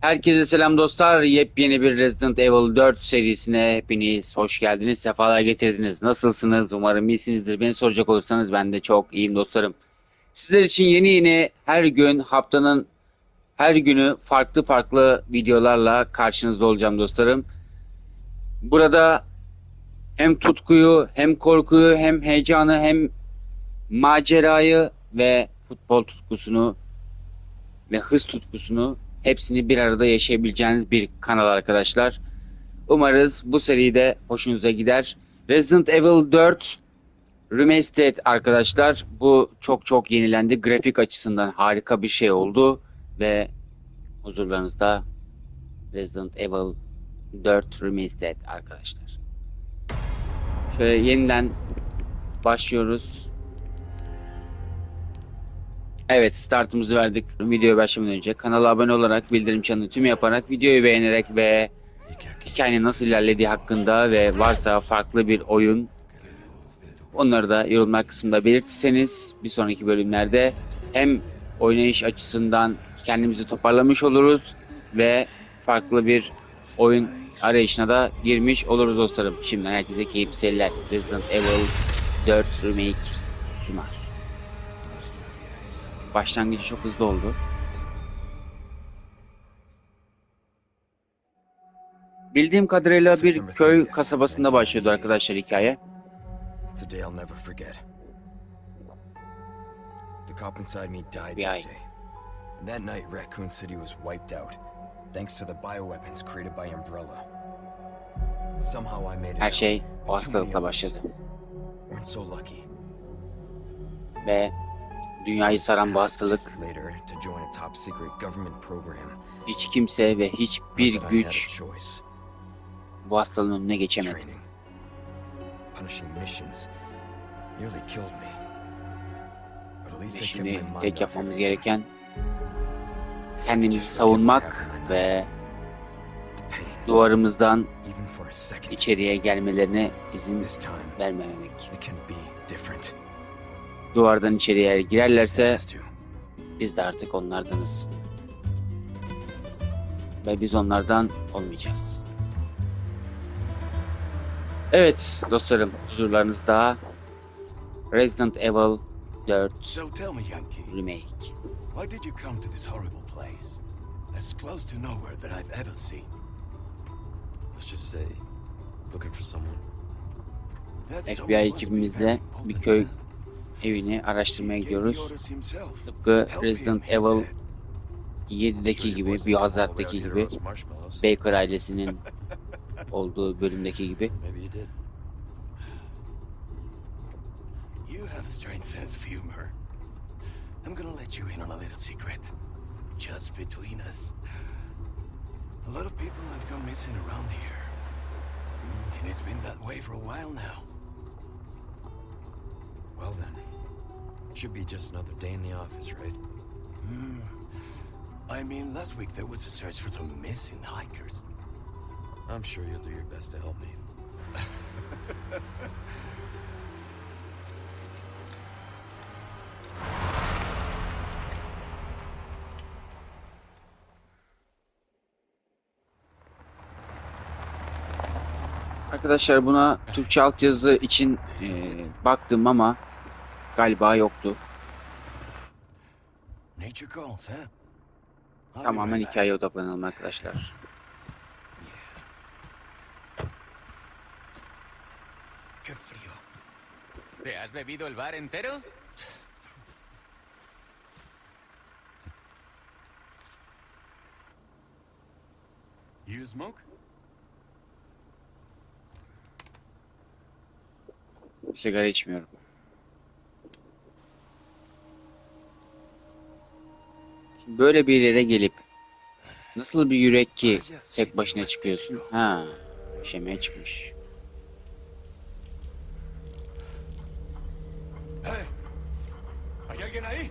Herkese selam dostlar. Yepyeni bir Resident Evil 4 serisine hepiniz hoş geldiniz. Sefalar getirdiniz. Nasılsınız? Umarım iyisinizdir. Beni soracak olursanız ben de çok iyiyim dostlarım. Sizler için yeni yeni her gün haftanın her günü farklı farklı videolarla karşınızda olacağım dostlarım. Burada hem tutkuyu, hem korkuyu, hem heyecanı, hem macerayı ve futbol tutkusunu ve hız tutkusunu hepsini bir arada yaşayabileceğiniz bir kanal arkadaşlar. Umarız bu seride hoşunuza gider. Resident Evil 4 Remastered arkadaşlar. Bu çok çok yenilendi. Grafik açısından harika bir şey oldu ve huzurlarınızda Resident Evil 4 Remastered arkadaşlar. Şöyle yeniden başlıyoruz. Evet startımızı verdik. Videoya başlamadan önce kanala abone olarak bildirim çanını tüm yaparak videoyu beğenerek ve hikayenin nasıl ilerlediği hakkında ve varsa farklı bir oyun onları da yorumlar kısmında belirtirseniz bir sonraki bölümlerde hem oynayış açısından kendimizi toparlamış oluruz ve farklı bir oyun arayışına da girmiş oluruz dostlarım. Şimdiden herkese keyifli seyirler. Resident Evil 4 Remake sunar. Başlangıcı çok hızlı oldu. Bildiğim kadarıyla bir köy kasabasında başlıyordu arkadaşlar hikaye. Bir ay. that night, Raccoon City was wiped out, thanks to the bioweapons created by Umbrella. Somehow I made it Her şey o hastalıkla başladı. Weren't so lucky. Ve dünyayı saran bu hastalık hiç kimse ve hiçbir güç bu hastalığın önüne geçemedi. Ve şimdi tek yapmamız gereken kendimizi savunmak ve duvarımızdan içeriye gelmelerine izin vermemek. Duvardan içeriye girerlerse biz de artık onlardanız. Ve biz onlardan olmayacağız. Evet dostlarım huzurlarınızda Resident Evil 4 So tell me, Yankee, Remake. why did you come to this horrible place? As close to nowhere that I've ever seen. Let's just say, looking for someone. FBI very bir köy. Evini araştırmaya gidiyoruz. Tıpkı Resident Evil said. 7'deki gibi, Biohazard'daki gibi, Baker ailesinin olduğu bölümdeki gibi. You have a strange sense of humor. I'm gonna let you in on a little secret. Just between us. A lot of people have gone missing around here. And it's been that way for a while now. Well then, should be just another day in the office, right? I mean, last week there was a search for some missing hikers. I'm sure you'll do your best to help me. Arkadaşlar buna Türkçe altyazı için eee, baktım ama galiba yoktu. Tamamen hikayeye odaklanalım arkadaşlar. Qué frío. ¿Te has bebido el bar entero? You smoke? Sigara içmiyorum. Böyle bir yere gelip nasıl bir yürek ki tek başına çıkıyorsun? Ha, işemeye çıkmış. Hey, ¿hay alguien ahí?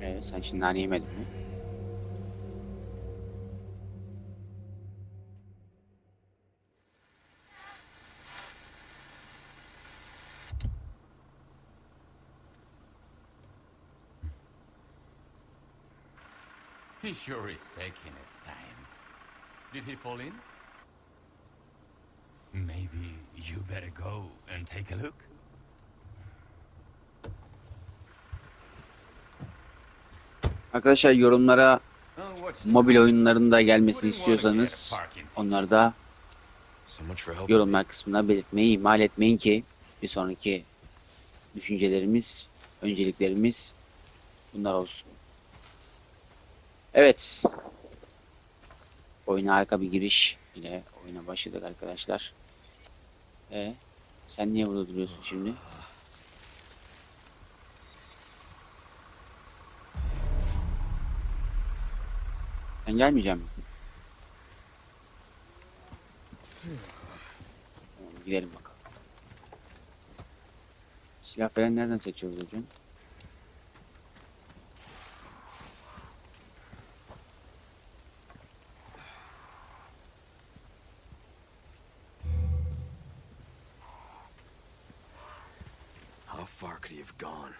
Ee, sen şimdi nane yemedin mi? He sure is taking his time. Did he fall in? Maybe you better go and take a look. Arkadaşlar yorumlara Oh, mobil oyunlarında gelmesini Wouldn't wanna get a istiyorsanız onları da yorumlar kısmına belirtmeyi ihmal etmeyin ki bir sonraki düşüncelerimiz, önceliklerimiz bunlar olsun. Evet. Oyuna harika bir giriş ile oyuna başladık arkadaşlar. E sen niye burada duruyorsun şimdi? Misin? Tamam, gidelim bakalım. Silah falan nereden seçiyoruz hocam? How far could he have gone?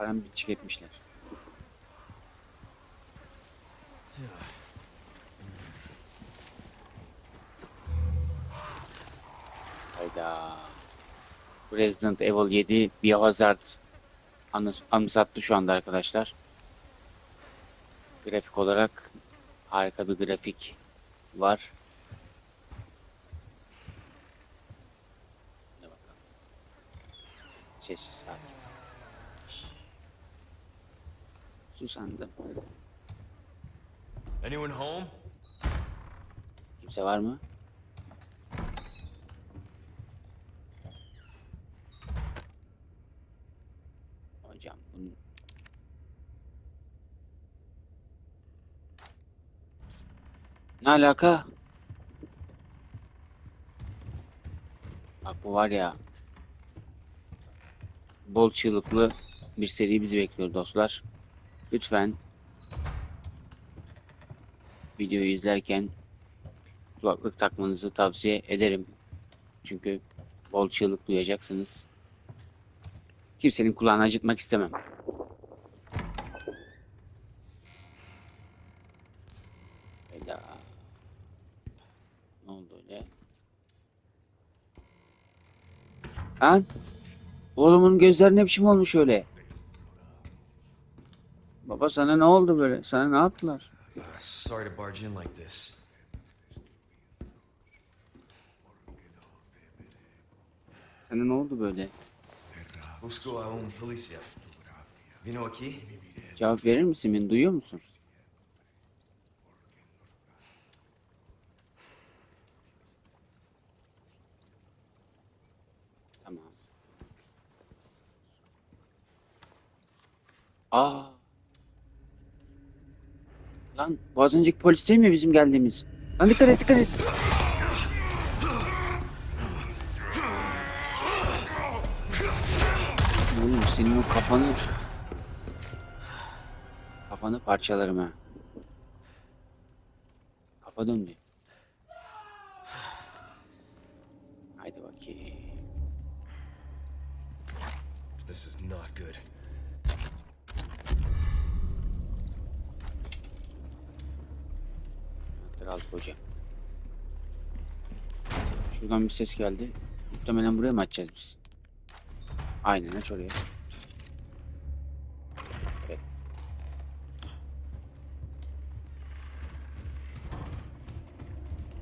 Param bir etmişler. Hayda. Resident Evil 7 Biohazard anı- anımsattı şu anda arkadaşlar. Grafik olarak harika bir grafik var. Sessiz sakin. Susandım. Anyone home? Kimse var mı? Hocam bunun... Ne alaka? Bak bu var ya. Bol çığlıklı bir seri bizi bekliyor dostlar. Lütfen videoyu izlerken kulaklık takmanızı tavsiye ederim. Çünkü bol çığlık duyacaksınız. Kimsenin kulağını acıtmak istemem. Hayda. Ne oldu öyle? Lan! Oğlumun gözleri ne biçim olmuş öyle? Baba sana ne oldu böyle? Sana ne yaptılar? Sorry to barge in like this. Sana ne oldu böyle? Busco a un policía. Vino aquí? Cevap verir misin beni? Duyuyor musun? Tamam. Aa. Lan bu az önceki polis değil mi bizim geldiğimiz? Lan dikkat et dikkat et. Oğlum senin o kafanı Kafanı parçalarım ha. Kafa döndü. Haydi bakayım. This is not good. Al hocam. Şuradan bir ses geldi. Muhtemelen buraya mı açacağız biz? Aynen aç oraya. Evet.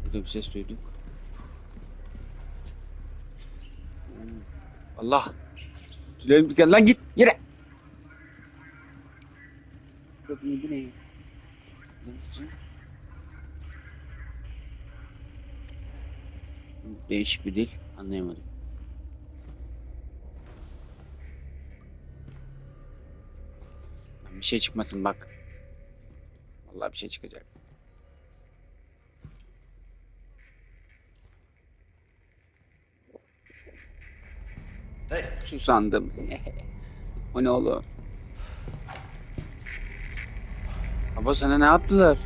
Burada bir ses duyduk. Allah! Tülerim diken lan git yere! Bu ne? Ne diyeceğim? Değişik bir dil. Anlayamadım. Bir şey çıkmasın bak. Vallahi bir şey çıkacak. Hey, Susandım. o ne oğlum? Baba sana ne yaptılar?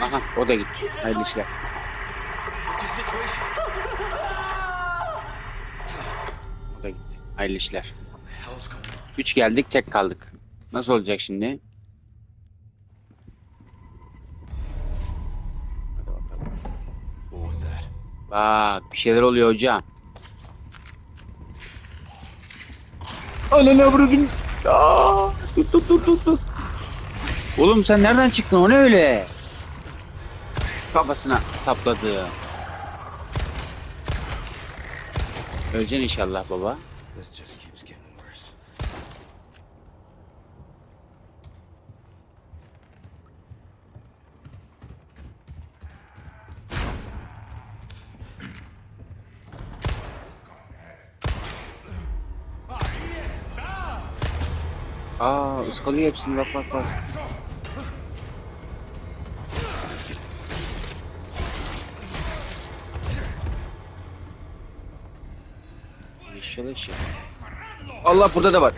Aha o da gitti. Hayırlı işler. O da gitti. Hayırlı işler. What the hell's going on? Üç geldik tek kaldık. Nasıl olacak şimdi? Bak bir şeyler oluyor hocam. Ananı avradınız. Tut tut tut tut. Oğlum sen nereden çıktın o ne öyle? Kafasına sapladı. Öleceksin inşallah baba. Aa ıskalıyor hepsini bak bak bak. Eşyalı eşya. Allah burada da var.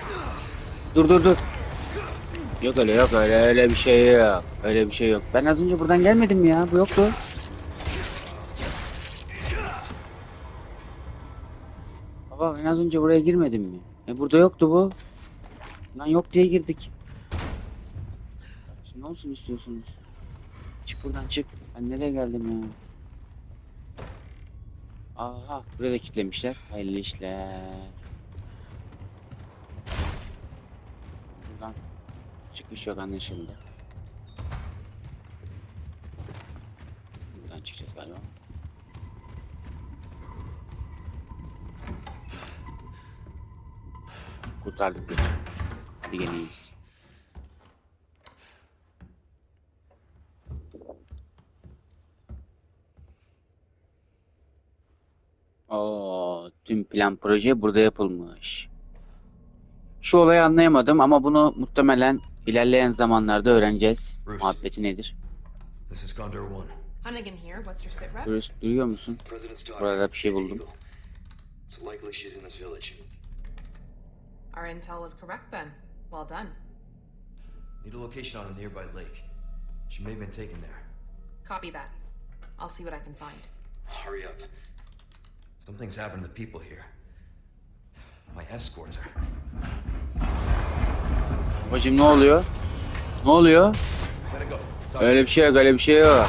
Dur dur dur. Yok öyle yok öyle öyle bir şey yok. Öyle bir şey yok. Ben az önce buradan gelmedim mi ya? Bu yoktu. Baba ben az önce buraya girmedim mi? E burada yoktu bu. Lan yok diye girdik. Şimdi ne olsun istiyorsunuz? Çık buradan çık. Ben nereye geldim ya? Aha buraya da kilitlemişler. Hayırlı işler. Buradan çıkış yok anlaşıldı. Buradan çıkacağız galiba. Kurtardık bunu. Hadi gene Oo, tüm plan proje burada yapılmış. Şu olayı anlayamadım ama bunu muhtemelen ilerleyen zamanlarda öğreneceğiz. Bruce. Muhabbeti nedir? This is Gondor 1. Hunnigan here. What's your sit rep? Bruce duyuyor musun? Burada bir şey buldum. It's likely she's in this village. Our intel was correct then. Well done. Need a location on a nearby lake. She may have been taken there. Copy that. I'll see what I can find. Hurry up. Something's happened to the people here. My escorts are. Bacım ne oluyor? Ne oluyor? Öyle bir şey yok, öyle bir şey yok.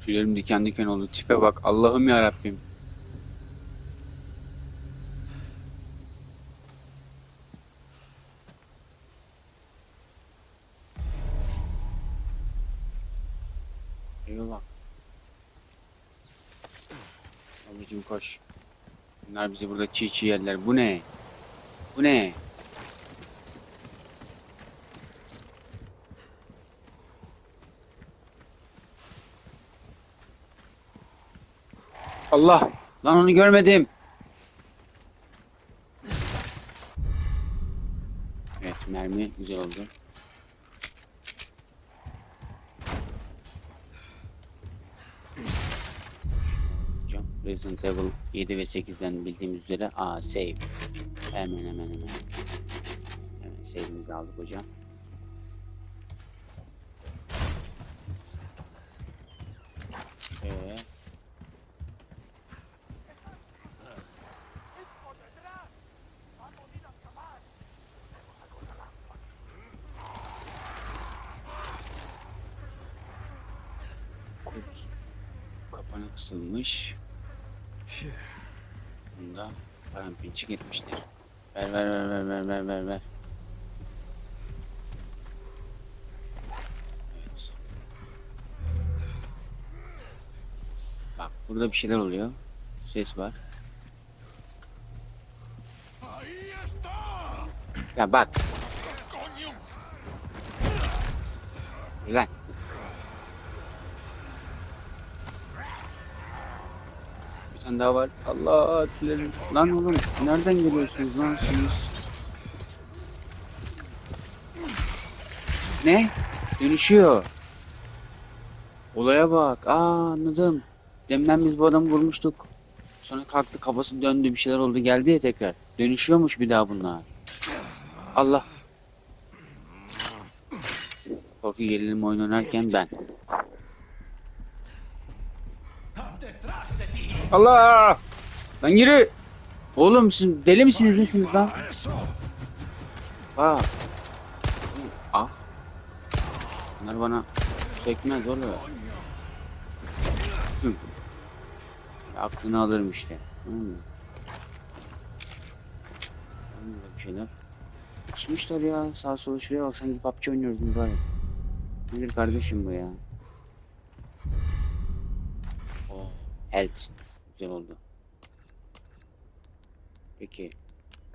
Tüylerim diken diken oldu. Tipe bak. Allah'ım ya Rabbim. Bunlar bizi burada çiğ çiğ yerler. Bu ne? Bu ne? Allah! Lan onu görmedim. Evet mermi güzel oldu. Resident Evil 7 ve 8'den bildiğimiz üzere aa save. Hemen hemen hemen. Hemen save'imizi aldık hocam. Ee, Kapanı kısılmış. Bunda parampinçik etmişler. Ver ver ver ver ver ver ver ver. Evet. Bak burada bir şeyler oluyor. Ses var. Ya bak. Lan. Tane daha var. Allah tülerim. Lan oğlum nereden geliyorsunuz lan siz? Ne? Dönüşüyor. Olaya bak. Aa anladım. Demden biz bu adamı vurmuştuk. Sonra kalktı kafası döndü bir şeyler oldu geldi ya tekrar. Dönüşüyormuş bir daha bunlar. Allah. Korku gerilim oyun oynarken ben. Allah! Lan yürü! Oğlum siz deli misiniz nesiniz lan? Aa. Ah. Bunlar bana çekmez oğlum. Hı. Aklını alırım işte. Mı? Bir şeyler. Çıkmışlar ya sağa sola şuraya bak sanki PUBG oynuyoruz mübarek. Nedir kardeşim bu ya? Oh, health. Güzel oldu. Peki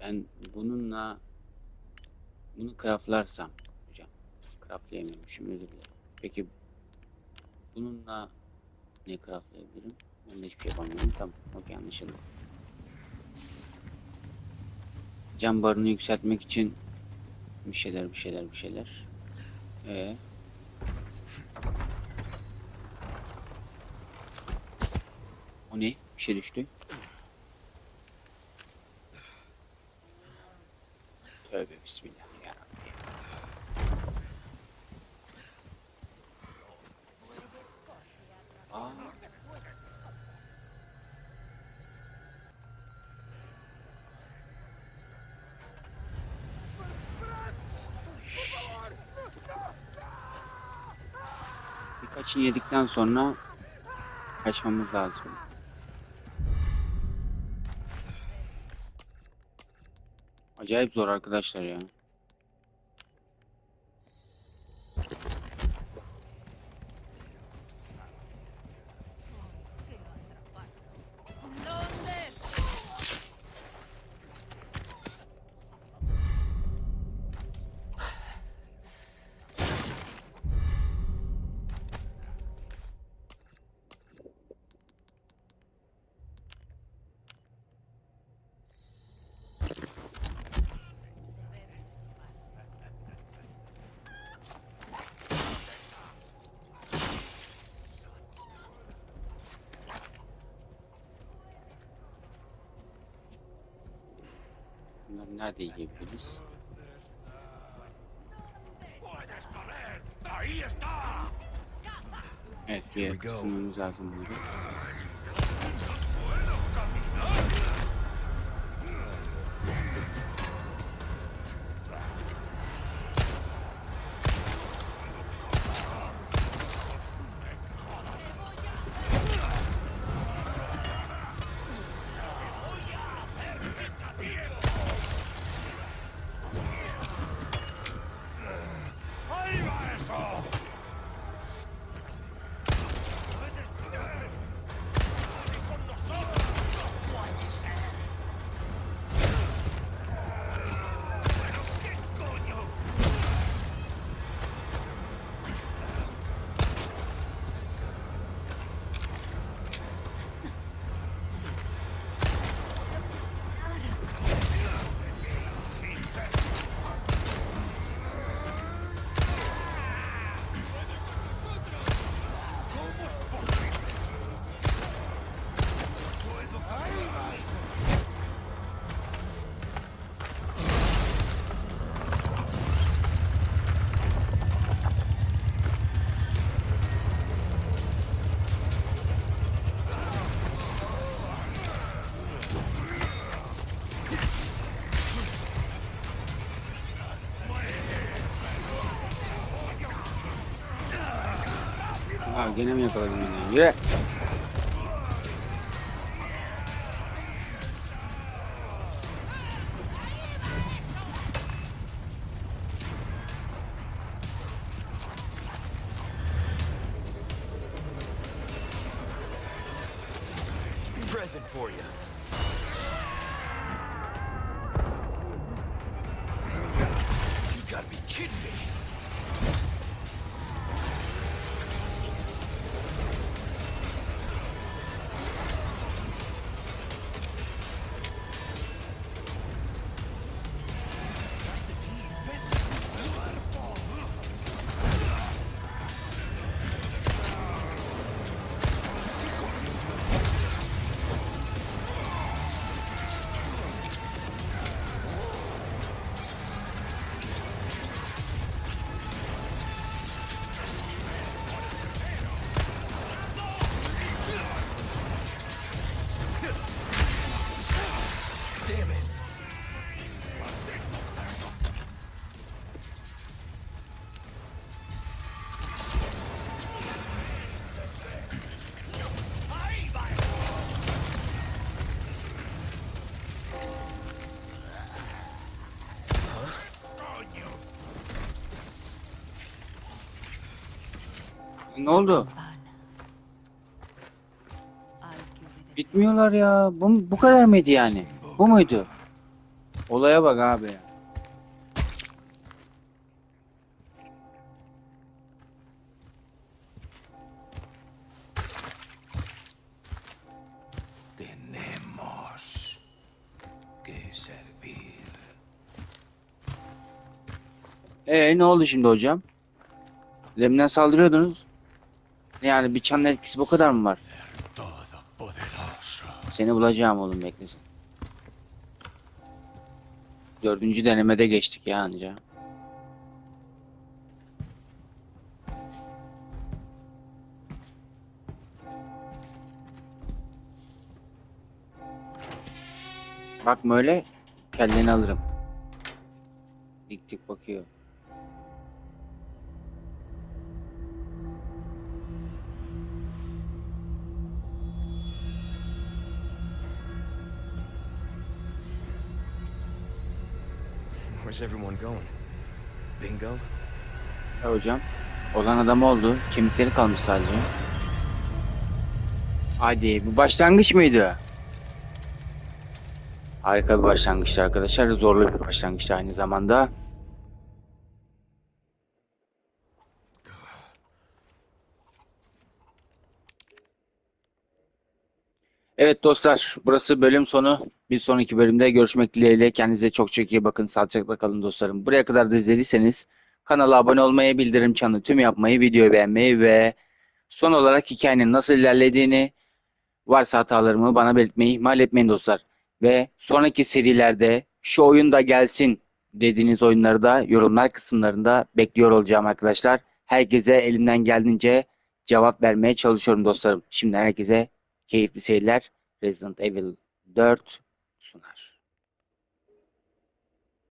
ben bununla bunu craftlarsam hocam craftlayamıyormuşum özür dilerim. Peki bununla ne craftlayabilirim? De hiçbir şey yapamıyorum. Tamam. Okey anlaşıldı. Cam barını yükseltmek için bir şeyler bir şeyler bir şeyler. Ee. O ne? Bir şey düştü. Tövbe bismillah. Aa. Birkaçını yedikten sonra kaçmamız lazım. Acayip zor arkadaşlar ya. Bunları nerede yiyebiliriz? Evet bir yere kısmamız lazım bunları. Gene mi yakaladım beni? Yürü. Present for. You Ne oldu? Bitmiyorlar ya. Bu, bu kadar mıydı yani? Bu muydu? Olaya bak abi ya. Tenemos que servir. Ee ne oldu şimdi hocam? Deminden saldırıyordunuz. Yani bir çanın etkisi bu kadar mı var? Seni bulacağım oğlum beklesin. Dördüncü denemede geçtik ya anca. Bakma öyle kelleni alırım. Dik dik bakıyor. Where's everyone going? Bingo? Ya hocam. Olan adam oldu. Kemikleri kalmış sadece. Hadi bu başlangıç mıydı? Harika bir başlangıçtı arkadaşlar. Zorlu bir başlangıçtı aynı zamanda. Evet dostlar, burası bölüm sonu. Bir sonraki bölümde görüşmek dileğiyle. Kendinize çok çok iyi bakın. Sağlıcakla kalın dostlarım. Buraya kadar da izlediyseniz kanala abone olmayı, bildirim çanı tüm yapmayı, videoyu beğenmeyi ve son olarak hikayenin nasıl ilerlediğini, varsa hatalarımı bana belirtmeyi ihmal etmeyin dostlar. Ve sonraki serilerde şu oyun da gelsin dediğiniz oyunları da yorumlar kısımlarında bekliyor olacağım arkadaşlar. Herkese elimden geldiğince cevap vermeye çalışıyorum dostlarım. Şimdi herkese keyifli seyirler. Resident Evil 4 sunar.